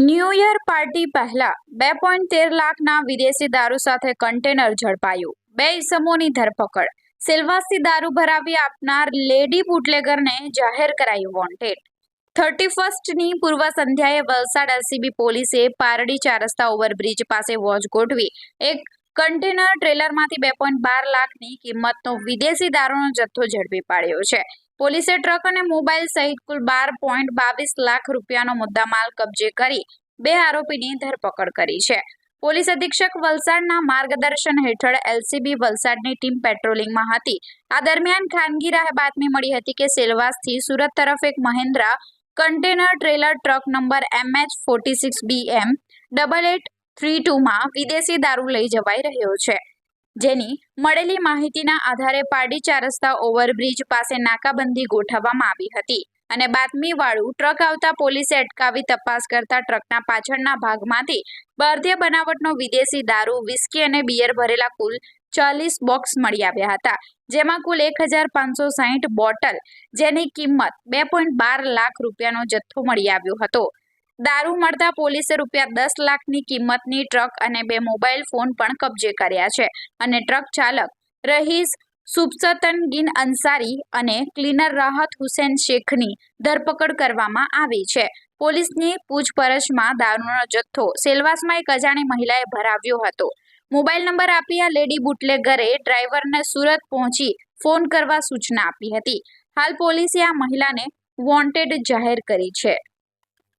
New year party પહેલા બે point તેર લાખના વિદેશી દારૂ સાથે કન્ટેનર ઝડપાયું. બે ઇસમોની ધરપકડ. સિલવાસથી દારૂ ભરાવી આપનાર લેડી બુટલેગરને જાહેર કરાયું વોન્ટેડ. થર્ટી ફર્સ્ટની પૂર્વ સંધ્યાએ વલસાડ એલસીબી પોલીસે પારડી ચાર રસ્તા ઓવરબ્રિજ પાસે વોચ ગોઠવી એક કન્ટેનર ટ્રેલરમાંથી બે પોઈન્ટ બાર લાખની કિંમતનો વિદેશી દારૂનો જથ્થો ઝડપી પાડ્યો છે. પોલીસે ટ્રક અને મોબાઈલ સહિત કુલ બાર પોઈન્ટ બાવીસ લાખ રૂપિયાનો મુદ્દામાલ કબજે કરી બે આરોપીની ધરપકડ કરી છે. પોલીસ અધિક્ષક વલસાડના માર્ગદર્શન હેઠળ એલસીબી વલસાડની ટીમ પેટ્રોલિંગમાં હતી. આ દરમિયાન ખાનગી રાહે બાતમી મળી હતી કે સેલવાસથી સુરત તરફ એક Mahindra container trailer truck number MH forty six BM double eight three ટુમાં વિદેશી દારૂ લઈ જવાઈ રહ્યો છે. જેની મળેલી માહિતીના આધારે પારડી ચાર રસ્તા ઓવરબ્રિજ પાસે નાકાબંધી ગોઠવવામાં આવી હતી અને બાતમીવાળું ટ્રક આવતા પોલીસે અટકાવી તપાસ કરતા ટ્રકના પાછળના ભાગમાંથી ભારતીય બનાવટનો વિદેશી દારૂ વિસ્કી અને બિયર ભરેલા કુલ ચાલીસ બોક્સ મળી આવ્યા હતા, જેમાં કુલ એક હજાર પાંચસો સાહીઠ બોટલ જેની કિંમત બે પોઈન્ટ બાર લાખ રૂપિયાનો જથ્થો મળી આવ્યો હતો. દારૂ મળતા પોલીસે રૂપિયા દસ લાખની કિંમતની ટ્રક અને બે મોબાઈલ ફોન પણ કબજે કર્યા છે. અને ટ્રક ચાલક રહીસ સુબસતનગીન અંસારી અને ક્લીનર રાહત હુસેન શેખની ધરપકડ કરવામાં આવી છે. પોલીસની પૂછપરછમાં દારૂનો જથ્થો સેલવાસમાં એક અજાણી મહિલાએ ભરાવ્યો હતો. મોબાઈલ નંબર આપી આ લેડી બુટલેગરે ડ્રાઈવરને સુરત પહોંચી ફોન કરવા સૂચના આપી હતી. હાલ પોલીસે આ મહિલાને વોન્ટેડ જાહેર કરી છે.